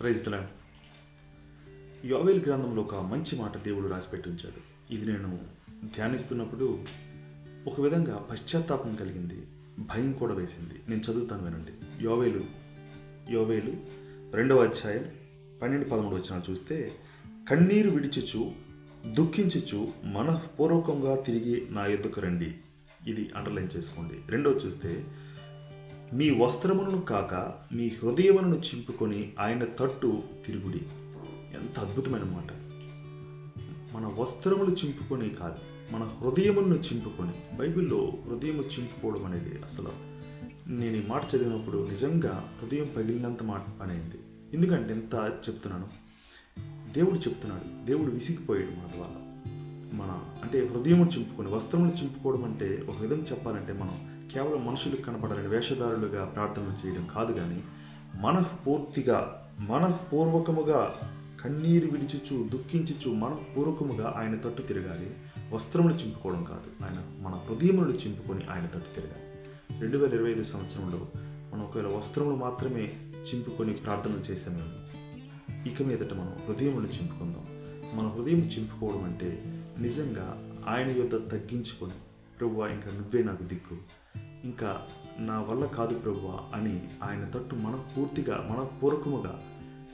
Praise Joel గ్రంథంలో ఒక మంచి మాట దేవుడు రాసిపెట్టి ఉంచాడు. ఇది నేను ధ్యానిస్తున్నప్పుడు ఒక విధంగా పశ్చాత్తాపం కలిగింది భయం కూడా వేసింది. నేను చదువుతాను వినండి. యోవేలు యోవేలు రెండవ అధ్యాయం పన్నెండు పదమూడు వచ్చిన చూస్తే కన్నీరు విడిచుచు దుఃఖించుచు మనఃపూర్వకంగా తిరిగి నా ఎద్దుకు రండి. ఇది అండర్లైన్ చేసుకోండి. రెండవ చూస్తే మీ వస్త్రములను కాక మీ హృదయములను చింపుకొని ఆయన తట్టు తిరుగుడి. ఎంత అద్భుతమైన మాట. మన వస్త్రములు చింపుకొని కాదు మన హృదయములను చింపుకొని. బైబిల్లో హృదయము చింపుకోవడం అనేది అసలు నేను ఈ మాట చదివినప్పుడు నిజంగా హృదయం పగిలినంత మాట పని అయింది ఎందుకంటే ఎంత చెప్తున్నాను? దేవుడు చెప్తున్నాడు దేవుడు విసిగిపోయాడు మన ద్వారా. మన అంటే హృదయమును చింపుకొని వస్త్రములు చింపుకోవడం అంటే ఒక విధంగా చెప్పాలంటే మనం కేవలం మనుషులకు కనపడాలని వేషధారులుగా ప్రార్థనలు చేయడం కాదు కానీ మనఃపూర్తిగా మనఃపూర్వకముగా కన్నీరు విడిచుచు దుఃఖించుచు మనఃపూర్వకముగా ఆయన తట్టు తిరగాలి. వస్త్రములు చింపుకోవడం కాదు. ఆయన మన హృదయములు చింపుకొని ఆయన తట్టు తిరగాలి. రెండు వేల ఇరవై ఐదు సంవత్సరంలో మనం ఒకవేళ వస్త్రములు మాత్రమే చింపుకొని ప్రార్థనలు చేసామేమో ఇక మీదట మనం హృదయములు చింపుకుందాం. మన హృదయం చింపుకోవడం అంటే నిజంగా ఆయన యొద్ద తగ్గించుకొని ప్రభువా ఇంకా నువ్వే నాకు దిక్కు. ఇంకా నా వల్ల కాదు ప్రభువా అని ఆయన తట్టు మనపూర్తిగా మనపూర్వకముగా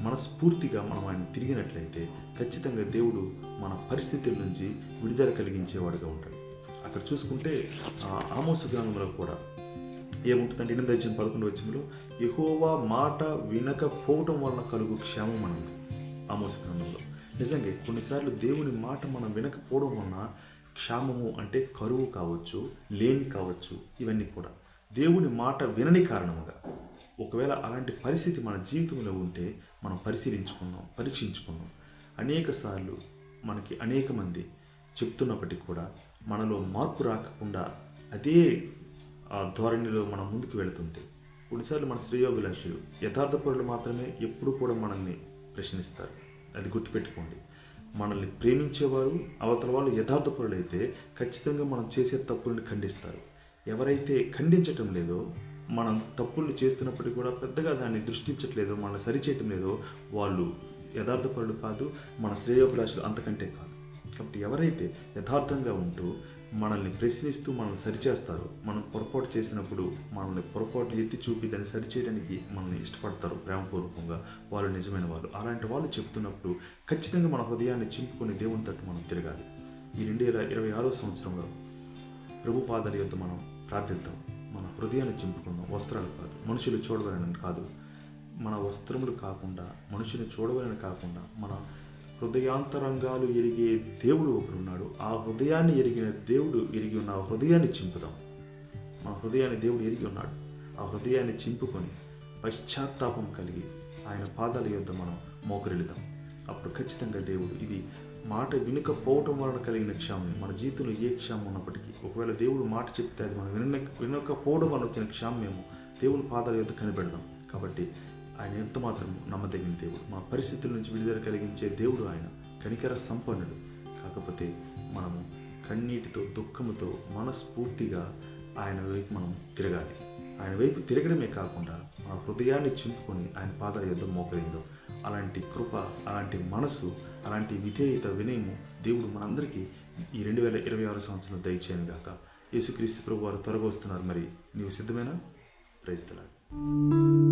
మనస్ఫూర్తిగా మనం ఆయన తిరిగినట్లయితే ఖచ్చితంగా దేవుడు మన పరిస్థితుల నుంచి విడుదల కలిగించేవాడుగా ఉంటాడు. అక్కడ చూసుకుంటే ఆమోసు గ్రంథంలో కూడా ఏముంటుందంటే ఎనిమిది వచ్చిన పదకొండు వచ్చంలో యహోవా మాట వినకపోవటం వలన కలుగు క్షేమం అన్నది ఆమోస గ్రంథంలో. నిజంగా కొన్నిసార్లు దేవుని మాట మనం వినకపోవడం వలన క్షామము అంటే కరువు కావచ్చు లేమి కావచ్చు ఇవన్నీ కూడా. దేవుని మాట వినని కారణముగా. ఒకవేళ అలాంటి పరిస్థితి మన జీవితంలో ఉంటే మనం పరిశీలించుకుందాం పరీక్షించుకుందాం. అనేక సార్లు మనకి అనేక మంది చెప్తున్నప్పటికీ కూడా మనలో మార్పు రాకుండా అదే ఆ ధోరణిలో మనం ముందుకు వెళుతుంటే కొన్నిసార్లు మన శ్రేయోభిలాషులు యథార్థపరులు మాత్రమే ఎప్పుడు కూడా మనల్ని ప్రశ్నిస్తారు. అది గుర్తుపెట్టుకోండి. మనల్ని ప్రేమించేవారు అవతల వాళ్ళు యథార్థపరులైతే అయితే ఖచ్చితంగా మనం చేసే తప్పులను ఖండిస్తారు. ఎవరైతే ఖండించటం లేదో మనం తప్పులు చేస్తున్నప్పటికీ కూడా పెద్దగా దాన్ని దృష్టించట్లేదో మనల్ని సరిచేయటం లేదో వాళ్ళు యథార్థపరులు కాదు మన శ్రేయోభిలాషులు అంతకంటే కాదు. కాబట్టి ఎవరైతే యథార్థంగా ఉంటూ మనల్ని ప్రశ్నిస్తూ మనల్ని సరిచేస్తారు. మనం పొరపాటు చేసినప్పుడు మనల్ని పొరపాటు ఎత్తి చూపి దాన్ని సరిచేయడానికి మనల్ని ఇష్టపడతారు ప్రేమపూర్వకంగా వాళ్ళు నిజమైన వాళ్ళు. అలాంటి వాళ్ళు చెప్తున్నప్పుడు ఖచ్చితంగా మన హృదయాన్ని చింపుకొని దేవుని తట్టు మనం తిరగాలి. ఈ రెండు వేల ఇరవై ఆరో సంవత్సరంలో ప్రభు పాదాల మనం ప్రార్థిద్దాం. మన హృదయాన్ని చింపుకుందాం. వస్త్రాలు కాదు. మనుషులు చూడవలనని కాదు. మన వస్త్రములు కాకుండా మనుషుని చూడవలని కాకుండా మన హృదయాంతరంగాలు ఎరిగే దేవుడు ఒకడున్నాడు. ఆ హృదయాన్ని ఎరిగిన దేవుడు ఎరిగి ఉన్న హృదయాన్ని చింపుదాం. మన హృదయాన్ని దేవుడు ఎరిగి ఉన్నాడు. ఆ హృదయాన్ని చింపుకొని పశ్చాత్తాపం కలిగి ఆయన పాదాల యొద్ద మనం మోకరిల్లుదాం. అప్పుడు ఖచ్చితంగా దేవుడు ఇది మాట వినకపోవటం వలన కలిగిన క్షామం. మన జీవితంలో ఏ క్షామం ఉన్నప్పటికీ ఒకవేళ దేవుడు మాట చెప్తే అది మనం విన వినకపోవడం వలన వచ్చిన మేము దేవుని పాదాల యొక్క కనిపెడదాం. కాబట్టి ఆయన ఎంత మాత్రం నమ్మదగిన దేవుడు. మన పరిస్థితుల నుంచి విడుదల కలిగించే దేవుడు ఆయన. కనికర సంపన్నుడు. కాకపోతే మనము కన్నీటితో దుఃఖముతో మనస్ఫూర్తిగా ఆయన వైపు మనం తిరగాలి. ఆయన వైపు తిరగడమే కాకుండా మన హృదయాన్ని చింపుకొని ఆయన పాదాల యుద్ధం మోకరిందో. అలాంటి కృప అలాంటి మనసు అలాంటి విధేయత వినయము దేవుడు మనందరికీ ఈ రెండు వేల ఇరవై ఆరు సంవత్సరం దయచేయను గాక. యేసుక్రీస్తు ప్రభు వారు త్వరగా వస్తున్నారు. మరి నీవు సిద్ధమేనా? ప్రైస్తలాడు